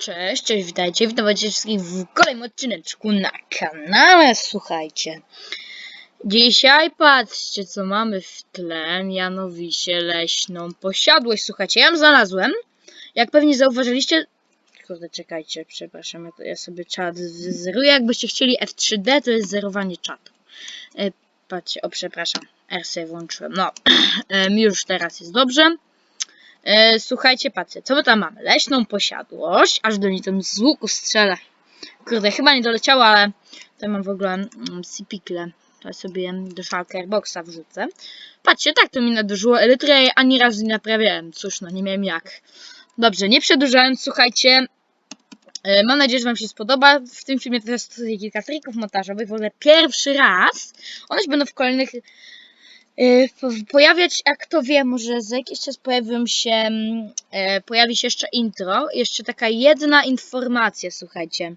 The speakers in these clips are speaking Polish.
cześć, cześć, witajcie, witam was wszystkich w kolejnym odcineczku na kanale, słuchajcie. Dzisiaj patrzcie, co mamy w tle, mianowicie leśną posiadłość, słuchajcie, ja ją znalazłem, jak pewnie zauważyliście, kurde, czekajcie, przepraszam, ja, to ja sobie czat zeruję, jakbyście chcieli F3D, to jest zerowanie czatu. E, patrzcie, o przepraszam, R sobie włączyłem, no, em, już teraz jest dobrze. E, słuchajcie, patrzcie, co my tam mamy? Leśną posiadłość, aż do niej tam z łuku strzelę. Kurde, chyba nie doleciało, ale tutaj mam w ogóle mm, sipikle. To sobie do Shulker Boxa wrzucę. Patrzcie, tak to mi nadużyło elytry, ani razu nie naprawiałem. Cóż, no nie miałem jak. Dobrze, nie przedłużając, słuchajcie. e, Mam nadzieję, że Wam się spodoba. W tym filmie też stosuję kilka trików montażowych. W ogóle pierwszy raz. One będą w kolejnych pojawiać, jak to wie, może za jakiś czas pojawią się, mm, e, pojawi się jeszcze intro, jeszcze taka jedna informacja, słuchajcie,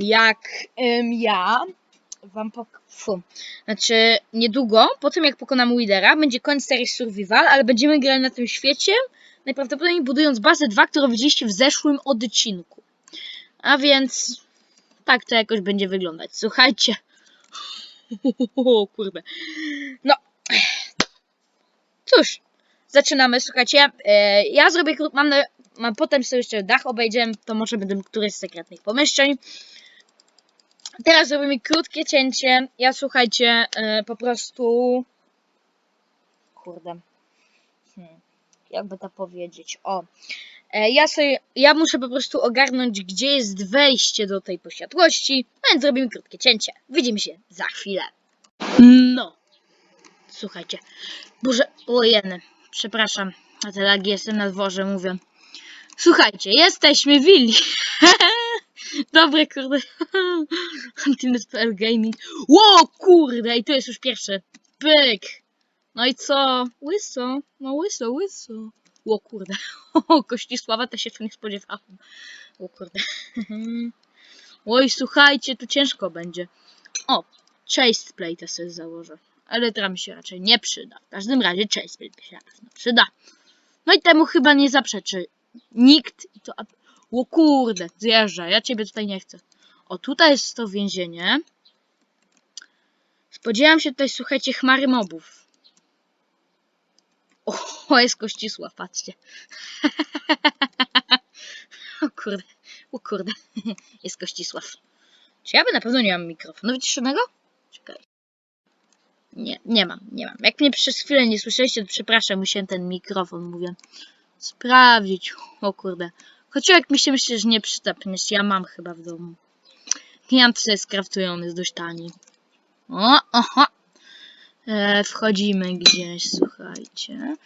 jak ja wam pok... Znaczy, niedługo, po tym jak pokonamy Widera, będzie koniec serii Survival, ale będziemy grali na tym świecie, najprawdopodobniej budując bazę 2, którą widzieliście w zeszłym odcinku. A więc tak to jakoś będzie wyglądać. Słuchajcie. O kurde. Cóż, zaczynamy. Słuchajcie, e, ja zrobię mam, mam potem sobie jeszcze dach obejdziemy, to może będę któryś z sekretnych pomieszczeń. Teraz zrobimy krótkie cięcie. Ja słuchajcie, e, po prostu. Kurde. Hmm. Jakby to powiedzieć? O. E, Ja sobie, ja muszę po prostu ogarnąć, gdzie jest wejście do tej posiadłości, więc zrobimy krótkie cięcie. Widzimy się za chwilę. No. Słuchajcie. Boże, ojeny. Przepraszam. A te lagi jestem na dworze, mówię. Słuchajcie, jesteśmy willi. Dobre, kurde. Ultimate.pl Gaming. Ło, kurde, i to jest już pierwsze. Pyk. No i co? Łyso. No łyso, łyso. Ło, kurde. O, Kościsława to się tu nie spodziewałam. O, kurde. Oj, słuchajcie, tu ciężko będzie. O, chase plate sobie założę. Ale mi się raczej nie przyda. W każdym razie chase się na pewno przyda. No i temu chyba nie zaprzeczy nikt. I to... O kurde, zjeżdża, ja ciebie tutaj nie chcę. O, tutaj jest to więzienie. Spodziewam się tutaj, słuchajcie, chmary mobów. O, jest Kościsław, patrzcie. O kurde, o kurde, jest Kościsław. Czy ja by na pewno nie mam mikrofonu wyciszonego? Czekaj. Nie, nie mam, nie mam. Jak mnie przez chwilę nie słyszeliście, to przepraszam, musiałem ten mikrofon, mówię, sprawdzić. O kurde. Choć jak mi się myśli, że nie przyda, ponieważ ja mam chyba w domu. Klient sobie skraftujony, jest dość tani. O, oho. E, wchodzimy gdzieś, słuchajcie.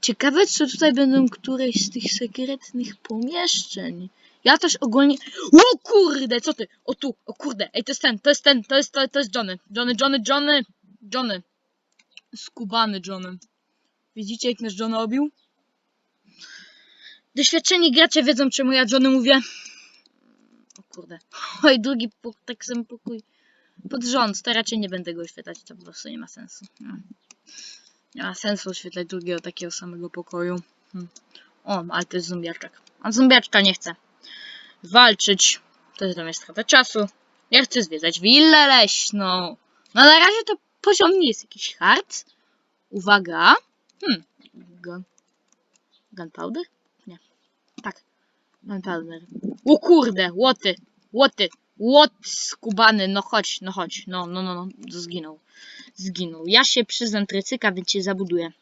Ciekawe, czy tutaj będą któreś z tych sekretnych pomieszczeń. Ja też ogólnie... O kurde, co ty? O tu, o kurde. Ej, to jest ten, to jest ten, to jest, to, to jest Johnny. Johnny, Johnny, Johnny. Johnny. Skubany Johnny. Widzicie, jak nas Johnny obił? Doświadczeni gracze wiedzą, czemu ja Johnny mówię. O kurde. Oj, drugi pok- tak sam pokój. Pod rząd, to raczej nie będę go oświetlać, to po prostu nie ma sensu. No. Nie ma sensu oświetlać drugiego takiego samego pokoju. Hm. O, ale to jest zombiaczek. A zombiaczka nie chce walczyć. To jest dla mnie strata czasu. Ja chcę zwiedzać willę leśną. No na razie to poziom nie jest jakiś hard. Uwaga. Hmm. Gun. Gunpowder? Nie. Tak. Gunpowder. O kurde, łoty. Łoty. Łot skubany. No chodź, no chodź. No, no, no, no. Zginął. Zginął. Ja się przyznam trycyka, więc cię zabuduję.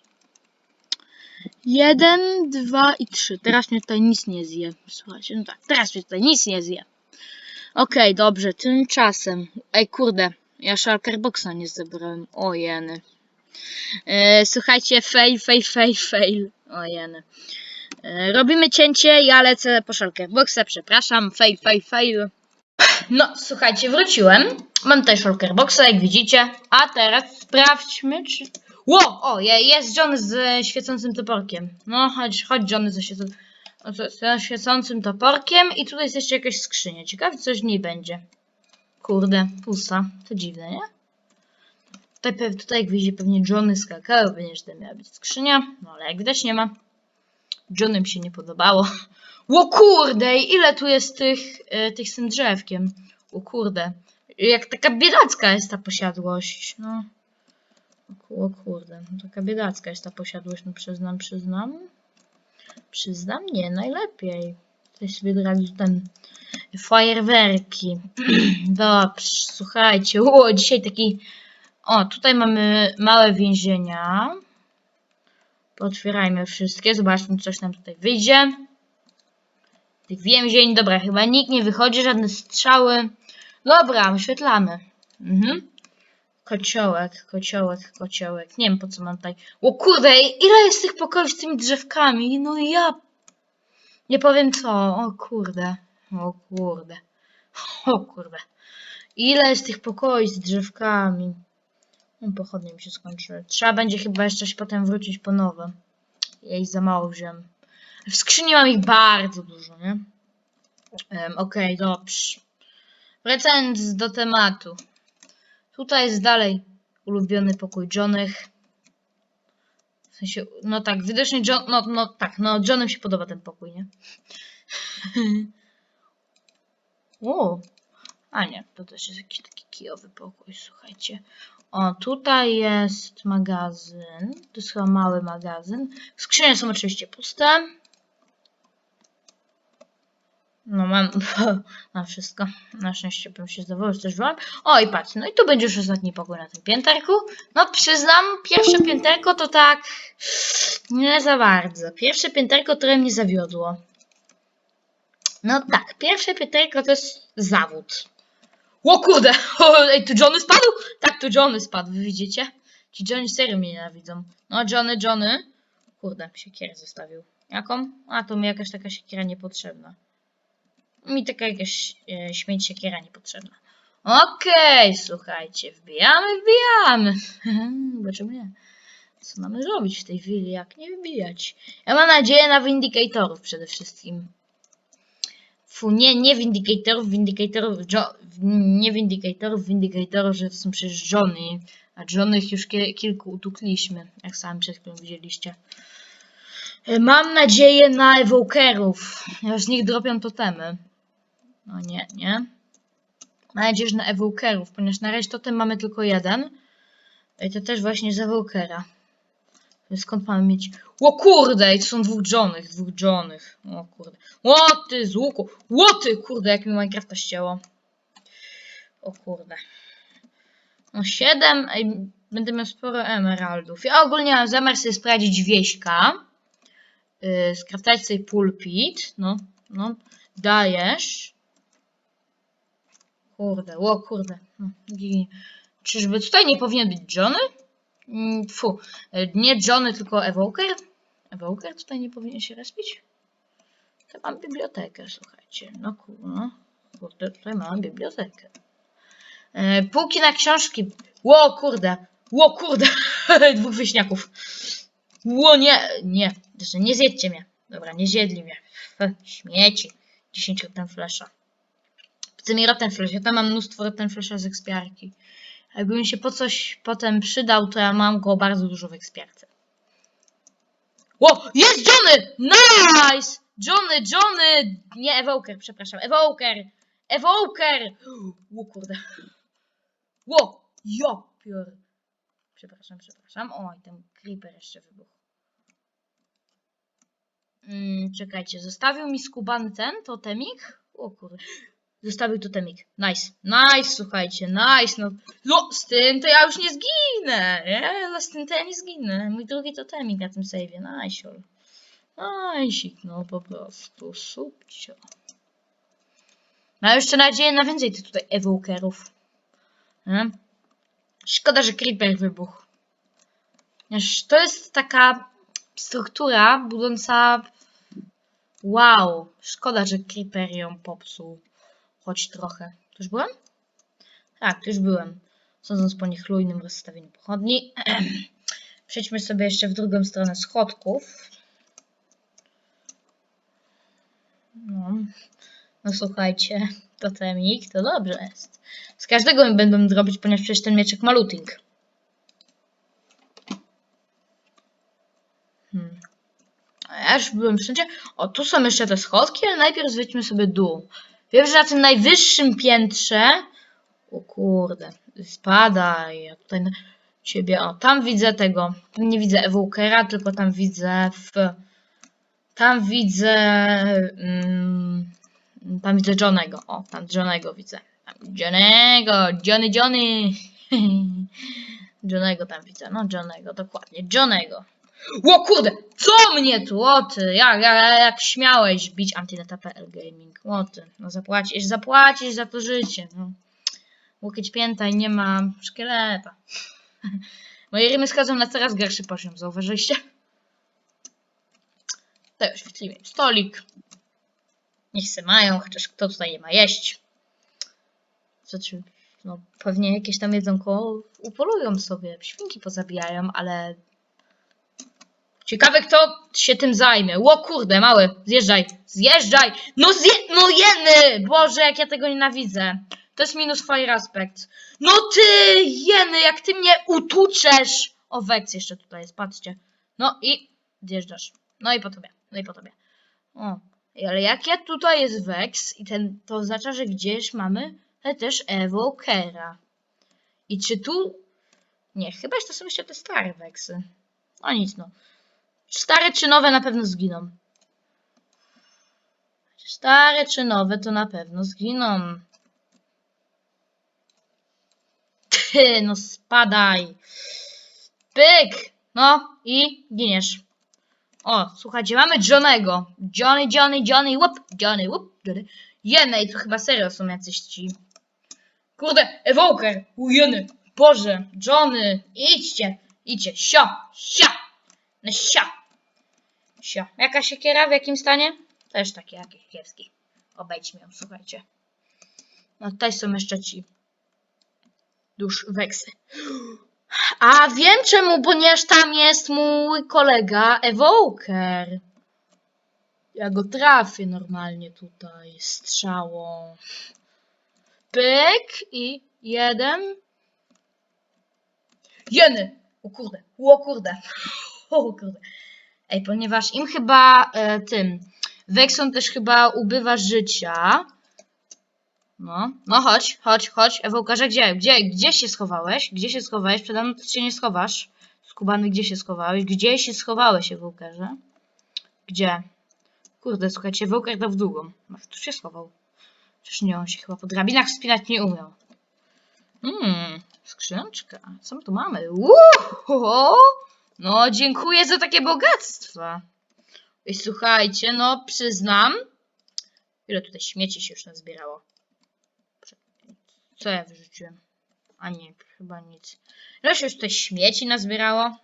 Jeden, dwa i trzy. Teraz mnie tutaj nic nie zje. Słuchajcie, no tak, teraz mnie tutaj nic nie zje. Okej, dobrze, tymczasem. Ej, kurde, ja Shulker Boxa nie zebrałem. O jeny. E, słuchajcie, fail, fail, fail, fail. O jeny. E, robimy cięcie, ja lecę po przepraszam. Fail, fail, fail. No, słuchajcie, wróciłem. Mam tutaj Shulker Boxa, jak widzicie. A teraz sprawdźmy, czy... Ło! O, je- jest John z świecącym toporkiem. No, chodź, chodź Johnny ze świecącym, ze świecącym toporkiem. I tutaj jest jeszcze jakaś skrzynia. Ciekawe, coś w niej będzie. Kurde, pusta. To dziwne, nie? Tutaj, tutaj jak widzicie, pewnie Johnny pewnie, że to miała być skrzynia. No, ale jak widać nie ma. Johnnym się nie podobało. Ło kurde, ile tu jest tych, e, tych z tym drzewkiem? O kurde. Jak taka biedacka jest ta posiadłość, no. O, ku- o kurde, no taka biedacka jest ta posiadłość, no przyznam, przyznam. Przyznam, nie, najlepiej. Coś sobie grali ten fajerwerki. Dobrze, słuchajcie, o, dzisiaj taki... O, tutaj mamy małe więzienia. Otwierajmy wszystkie, zobaczmy, coś nam tutaj wyjdzie. Tych więzień, dobra, chyba nikt nie wychodzi, żadne strzały. Dobra, wyświetlamy. Mhm. Kociołek, kociołek, kociołek. Nie wiem po co mam tutaj. O kurde, ile jest tych pokoi z tymi drzewkami? No ja. Nie powiem co. O kurde. O kurde. O kurde. Ile jest tych pokoi z drzewkami? No, pochodnie mi się skończyły. Trzeba będzie chyba jeszcze się potem wrócić po nowe. Jej za mało wziąłem. W skrzyni mam ich bardzo dużo, nie? Em, Okej, dobrze. Wracając do tematu. Tutaj jest dalej ulubiony pokój Johnych. W sensie, no tak, widocznie John, no, no tak, no Johnem się podoba ten pokój, nie? o, a nie, to też jest jakiś taki kijowy pokój, słuchajcie. O, tutaj jest magazyn. To jest chyba mały magazyn. Skrzynie są oczywiście puste. No mam, mam wszystko. Na szczęście bym się zdawało, że też byłam. O i patrz, no i tu będzie już ostatni pokój na tym pięterku. No przyznam, pierwsze pięterko to tak nie za bardzo. Pierwsze pięterko trochę mnie zawiodło. No tak, pierwsze pięterko to jest zawód. O kurde, ej, tu Johnny spadł? Tak, tu Johnny spadł, wy widzicie? Ci Johnny serio mnie nienawidzą. No Johnny, Johnny. Kurde, siekierę zostawił. Jaką? A, to mi jakaś taka siekiera niepotrzebna. Mi taka jakaś e, śmieć siekiera niepotrzebna. Okej, słuchajcie, wbijamy, wbijamy. Dlaczego nie? Co mamy zrobić w tej chwili, jak nie wbijać? Ja mam nadzieję na windicatorów przede wszystkim. Fu, nie, nie windicatorów, windicatorów, jo, nie windicatorów, windicatorów, że to są przecież Johnny, a Johnnych już ki kilku utukliśmy, jak sami przed chwilą widzieliście. E, Mam nadzieję na evokerów, ja z nich dropią totemy. No nie, nie. Mam nadzieję, na evokerów, ponieważ na razie totem mamy tylko jeden. I to też właśnie z evokera. Skąd mamy mieć... O kurde, i to są dwóch Johnych, dwóch Johnych. O kurde. Łoty z łuku. Łoty, kurde, jak mi Minecrafta ścięło. O kurde. No 7, ej, będę miał sporo emeraldów. Ja ogólnie mam zamiar sobie sprawdzić wieśka. Yy, skraftować sobie pulpit. No, no. Dajesz. Kurde, o kurde. No, Czyżby tutaj nie powinien być Johnny? Mm, Fu, e, nie Johnny, tylko Evoker. Evoker tutaj nie powinien się respić? To mam bibliotekę, słuchajcie. No kurno. Kurde, tutaj mam bibliotekę. E, półki na książki. Ło, kurde. Ło, kurde. Dwóch wyśniaków. Ło, nie. Nie. Jeszcze nie zjedźcie mnie. Dobra, nie zjedli mnie. Śmieci. 10 rotten flesza. Chcę mi rotten flash. Ja tam mam mnóstwo rotten flesza z ekspiarki. Jakby mi się po coś potem przydał, to ja mam go bardzo dużo w ekspiarce. Ło! Jest Johnny! Nice! Johnny, Johnny! Nie, Evoker, przepraszam. Evoker! Evoker! Ło, kurde. Ło! Ja pier... Przepraszam, przepraszam. O, i ten creeper jeszcze wybuchł. Mm, czekajcie, zostawił mi skubany ten totemik? O kurde. Zostawił totemik. Nice. Nice, słuchajcie, nice. No, no z tym to ja już nie zginę. Nie? No, z tym to ja nie zginę. Mój drugi totemik na tym save'ie. Nice. Nice, no po prostu. Subcio. Mam jeszcze nadzieję na więcej tych tutaj evokerów. Nie? Szkoda, że creeper wybuchł. To jest taka struktura budząca... Wow. Szkoda, że creeper ją popsuł. Choć trochę. Tu już byłem? Tak, tu już byłem. Sądząc po niechlujnym rozstawieniu pochodni. Przejdźmy sobie jeszcze w drugą stronę schodków. No, no słuchajcie, totemik to dobrze jest. Z każdego mi będą robić, ponieważ przecież ten mieczek ma looting. Hmm. Ja już byłem wszędzie. O, tu są jeszcze te schodki, ale najpierw zwiedźmy sobie dół. Wiem, że na tym najwyższym piętrze... O kurde, spadaj. Ja tutaj na ciebie... O, tam widzę tego. Tam nie widzę Ewokera, tylko tam widzę w... Tam widzę... Mm, tam widzę Johnego. O, tam Johnego widzę. Johnego, Johnny, Johnny. Johnego tam widzę. No, Johnego, dokładnie. Johnego. Ło kurde, co mnie tu, o ty, jak, jak, jak śmiałeś bić Antyneta.pl Gaming, o ty, no zapłacisz, zapłacisz za to życie, no. Łokieć pięta i nie ma szkieleta. Moje rymy schodzą na coraz gorszy poziom, zauważyliście? To już im stolik. Niech se mają, chociaż kto tutaj nie ma jeść. Znaczy, no pewnie jakieś tam jedzonko upolują sobie, świnki pozabijają, ale Ciekawe, kto się tym zajmie. Ło kurde, mały, zjeżdżaj, zjeżdżaj! No zje... no jeny! Boże, jak ja tego nienawidzę. To jest minus fire aspect. No ty, jeny, jak ty mnie utuczesz! O, Vex jeszcze tutaj jest, patrzcie. No i zjeżdżasz. No i po tobie, no i po tobie. O, ale jak ja tutaj jest Vex i ten, to oznacza, że gdzieś mamy też Evokera. I czy tu... Nie, chyba to są jeszcze te stare Vexy. No nic, no. Stare czy nowe na pewno zginą. Stare czy nowe to na pewno zginą. Ty, no spadaj. Pyk! No i giniesz. O, słuchajcie, mamy Johnego. Johnny, Johnny, Johnny, whoop, Johnny, whoop, Johnny. Jenej, to chyba serio są jacyś ci. Kurde, Evoker, ujeny, Boże, Johnny, idźcie, idźcie, sio, sio. No sio. Sio. Jaka siekiera w jakim stanie? Też taki jakiś kiepski. Obejdźmy ją, słuchajcie. No tutaj są jeszcze ci dusz weksy. A wiem czemu, ponieważ tam jest mój kolega Evoker. Ja go trafię normalnie tutaj strzałą. Pyk i jeden. Jeny! O kurde, o kurde. O kurde. Ej, ponieważ im chyba e, tym Wexon też chyba ubywa życia. No, no chodź, chodź, chodź. Ewolkarze, gdzie? Gdzie? Gdzie się schowałeś? Gdzie się schowałeś? Przede mną się nie schowasz. Skubany, gdzie się schowałeś? Gdzie się schowałeś, Ewolkarze? Gdzie? Kurde, słuchajcie, Ewolkar dał w długą. Ach, tu się schował. Przecież nie, on się chyba po drabinach wspinać nie umiał. Mmm, skrzyneczka. Co my tu mamy? Uuu! No, dziękuję za takie bogactwa. I słuchajcie, no przyznam. Ile tutaj śmieci się już nazbierało? Co ja wyrzuciłem? A nie, chyba nic. Ile się już tutaj śmieci nazbierało?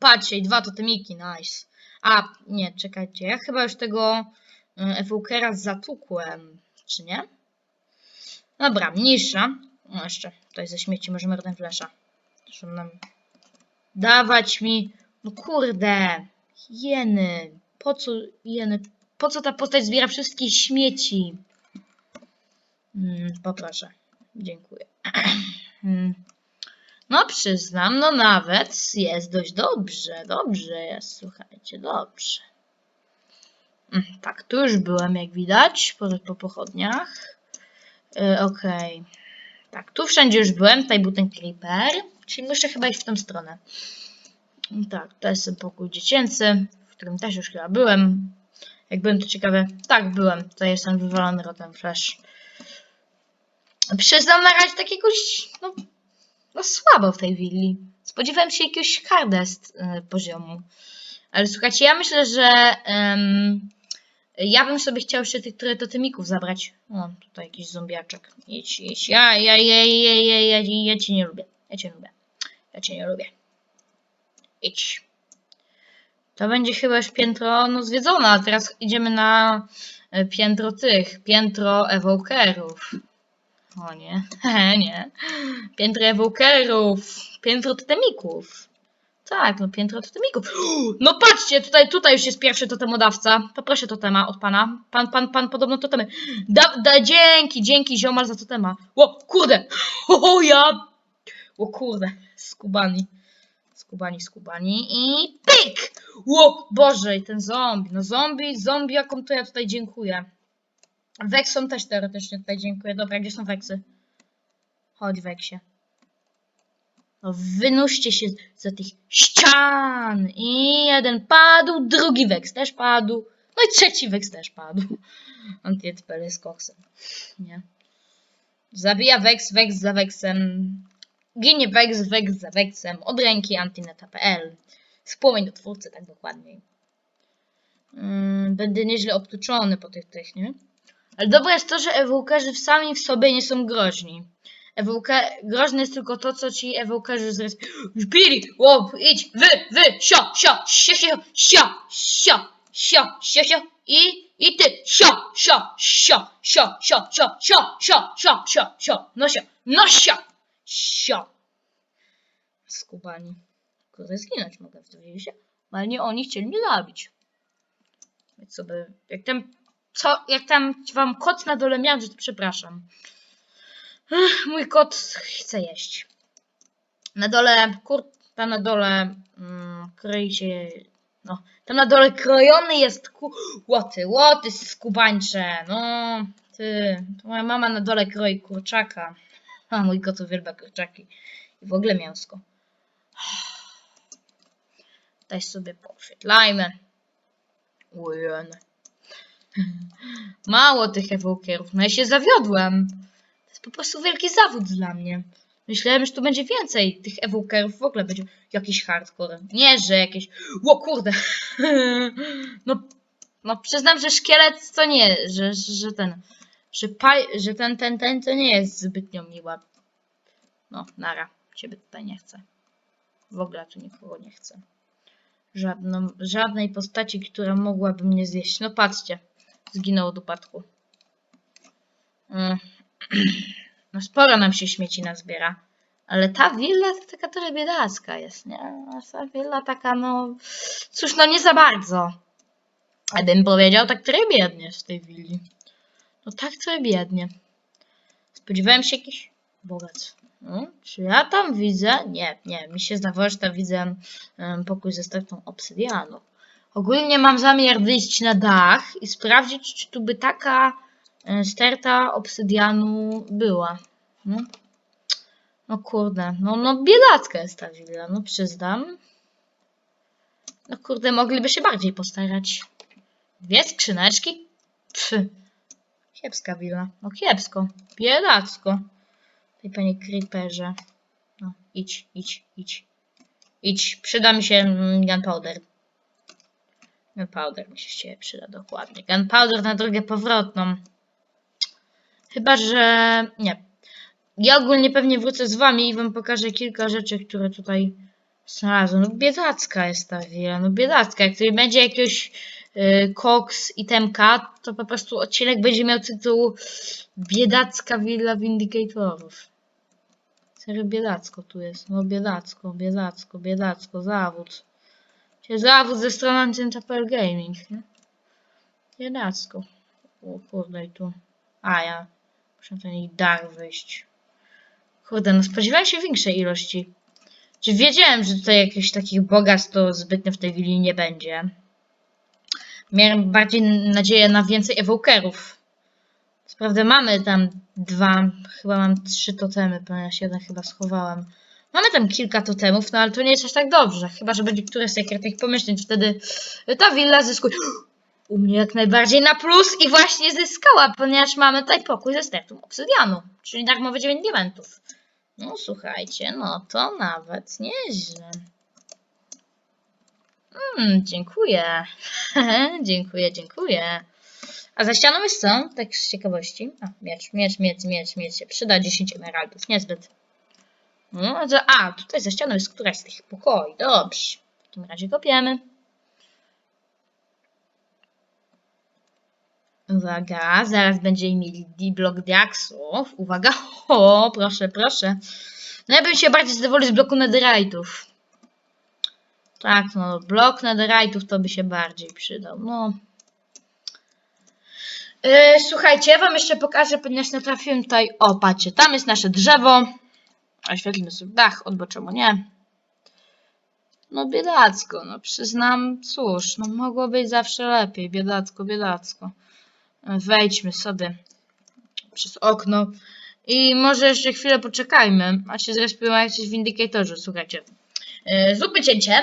Patrzcie, i dwa totemiki, nice. A, nie, czekajcie, ja chyba już tego Evokera zatukłem, czy nie? Dobra, mniejsza. No jeszcze, tutaj ze śmieci możemy rodem flesza. Zresztą nam dawać mi... No kurde, jeny, po co jeny, po co ta postać zbiera wszystkie śmieci? Mm, poproszę, dziękuję. No przyznam, no nawet jest dość dobrze, dobrze jest, słuchajcie, dobrze. Mm, Tak, tu już byłem, jak widać, po, po pochodniach. Yy, Okej. Tak, tu wszędzie już byłem, tutaj był ten creeper, czyli muszę chyba iść w tą stronę. Tak, to jest pokój dziecięcy, w którym też już chyba byłem. Jak byłem, to ciekawe. Tak, byłem. Tutaj jestem wywalony rotem flash. Przyznam na razie takiego, no, no słabo w tej willi. Spodziewałem się jakiegoś hardest y, poziomu. Ale słuchajcie, ja myślę, że em, ja bym sobie chciał jeszcze tych trochę totemików zabrać. O, tutaj jakiś zombiaczek. Jedź, jedź. Ja, ja, ja, ja, ja, ja, ja, ja cię nie lubię. Ja cię lubię. Ja cię nie lubię. Idź. To będzie chyba już piętro no, zwiedzone, a teraz idziemy na e, piętro tych, piętro ewokerów. O nie, nie. Piętro ewokerów, piętro totemików. Tak, no piętro totemików. No patrzcie, tutaj, tutaj już jest pierwszy totemodawca. Poproszę totema od pana. Pan, pan, pan podobno totemy. Da, da, dzięki, dzięki ziomal za totema. O, kurde. O, ja. O kurde, skubani. Skubani, skubani i pyk! Ło, Boże, i ten zombie. No zombie, zombie, jaką to ja tutaj dziękuję. Weksom też teoretycznie tutaj dziękuję. Dobra, gdzie są weksy? Chodź, weksie. No, wynoście się za tych ścian. I jeden padł, drugi weks też padł. No i trzeci weks też padł. Antyetpele z koksem. Nie. Zabija weks, weks za weksem. Ginie weks, weks za weksem. Od ręki antyneta.pl. Spłomień do twórcy, tak dokładniej. Mm, będę nieźle obtuczony po tych tych, nie? Ale dobre jest to, że ewukerzy sami w sobie nie są groźni. Ewuke... Groźne jest tylko to, co ci ewukerzy zrespili. Łop, idź, wy, wy, sio, sio, sio, sio, sio, sio, sio, sio, sio, i, i ty, sio, sio, sio, sio, sio, sio, sio, sio, sio, sio, sio, no sio, no sio, sio. Skubani. Kurde, zginąć mogę w tym się, ale nie oni chcieli mnie zabić. Więc sobie, jak tam, co, jak tam wam kot na dole miał, to przepraszam. Ech, mój kot chce jeść. Na dole, kur, tam na dole mm, kroi się, no, tam na dole krojony jest ku, łoty, łoty skubańcze, no, ty, to moja mama na dole kroi kurczaka, a mój kot uwielbia kurczaki i w ogóle mięsko. Daj sobie poświetlajmy. Ujön. Mało tych ewokierów, no ja się zawiodłem. To jest po prostu wielki zawód dla mnie. Myślałem, że tu będzie więcej tych ewokerów, w ogóle będzie jakiś hardcore. Nie, że jakieś... Ło kurde! No, no przyznam, że szkielet to nie, że, że ten... Że, paj, że ten, ten, ten to nie jest zbytnio miła. No, nara. Ciebie tutaj nie chcę. W ogóle tu nikogo nie chcę. Żadną, żadnej postaci, która mogłaby mnie zjeść. No patrzcie. Zginął od upadku. Mm. No sporo nam się śmieci nazbiera. Ale ta willa to taka trochę biedacka jest, nie? Ta willa taka, no... Cóż, no nie za bardzo. Bym powiedział tak trochę biednie z tej willi. No tak trochę biednie. Spodziewałem się jakiś bogactw. No, czy ja tam widzę? Nie, nie. Mi się zdawało, że tam widzę um, pokój ze stertą obsydianu. Ogólnie mam zamiar wyjść na dach i sprawdzić, czy tu by taka e, sterta obsydianu była. No, no kurde, no, no biedacka jest ta willa, no przyznam. No kurde, mogliby się bardziej postarać. Dwie skrzyneczki? Pff. Kiepska willa. No kiepsko. Biedacko. Tej panie creeperze. No, idź, idź, idź. Idź. Przyda mi się gunpowder. Gunpowder mi się się przyda dokładnie. Gunpowder na drogę powrotną. Chyba, że... Nie. Ja ogólnie pewnie wrócę z wami i wam pokażę kilka rzeczy, które tutaj znalazłem. No biedacka jest ta wieja, no biedacka. Jak tutaj będzie jakiegoś y, koks i temka, to po prostu odcinek będzie miał tytuł Biedacka Willa Vindicatorów. Serio biedacko tu jest, no biedacko, biedacko, biedacko, zawód. Zawód ze strony Antyntapel Gaming, nie? Biedacko. O kurde i tu. A ja muszę ten jej dar wyjść. Kurde, no spodziewałem się większej ilości. Czy wiedziałem, że tutaj jakichś takich bogactw to zbytnio w tej willi nie będzie. Miałem bardziej nadzieję na więcej ewokerów. Sprawdę mamy tam dwa, chyba mam trzy totemy, ponieważ jeden chyba schowałem. Mamy tam kilka totemów, no ale to nie jest aż tak dobrze. Chyba, że będzie któreś z sekretnych pomyśleń, wtedy ta willa zyskuje u mnie jak najbardziej na plus i właśnie zyskała, ponieważ mamy tutaj pokój ze stertą obsydianu, czyli darmowe 9 diamentów. No słuchajcie, no to nawet nieźle. Mm, dziękuję. dziękuję, dziękuję. A za ścianą jest co? Tak z ciekawości. A, miecz, miecz, miecz, miecz, miecz się przyda. 10 emeraldów, niezbyt. No, a, za, a, tutaj za ścianą jest któraś z tych pokoi. Dobrze. W takim razie kopiemy. Uwaga, zaraz będziemy mieli D-block diaksów. Uwaga, o, proszę, proszę. No ja bym się bardziej zadowolił z bloku netherite'ów. Tak, no, blok netherite'ów to by się bardziej przydał, no. Yy, słuchajcie, ja wam jeszcze pokażę, ponieważ natrafiłem tutaj, o patrzcie, tam jest nasze drzewo. Oświetlimy sobie dach, odbo czemu nie. No biedacko, no przyznam, cóż, no mogło być zawsze lepiej, biedacko, biedacko. Wejdźmy sobie przez okno i może jeszcze chwilę poczekajmy, a się zrespią jakiś w Indicatorze, słuchajcie. Yy, zróbmy cięcie.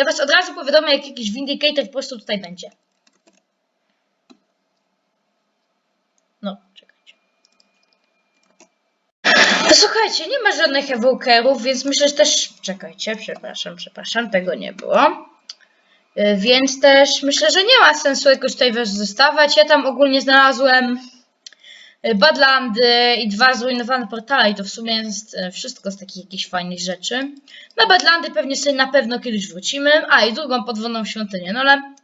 Ja was od razu powiadomię, jak jakiś Vindicator po prostu tutaj będzie. No, czekajcie. No słuchajcie, nie ma żadnych ewokerów, więc myślę, że też... Czekajcie, przepraszam, przepraszam, tego nie było. Y, Więc też myślę, że nie ma sensu jakoś tutaj was zostawać. Ja tam ogólnie znalazłem Badlandy i dwa zrujnowane portale i to w sumie jest y, wszystko z takich jakichś fajnych rzeczy. Na Badlandy pewnie sobie na pewno kiedyś wrócimy. A i drugą podwodną świątynię, no ale...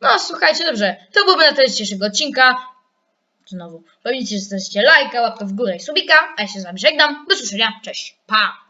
No słuchajcie, dobrze, to byłby na tyle dzisiejszego odcinka. Znowu, pamiętajcie, że zostawcie lajka, łapkę w górę i subika, a ja się z wami żegnam. Do usłyszenia, cześć, pa!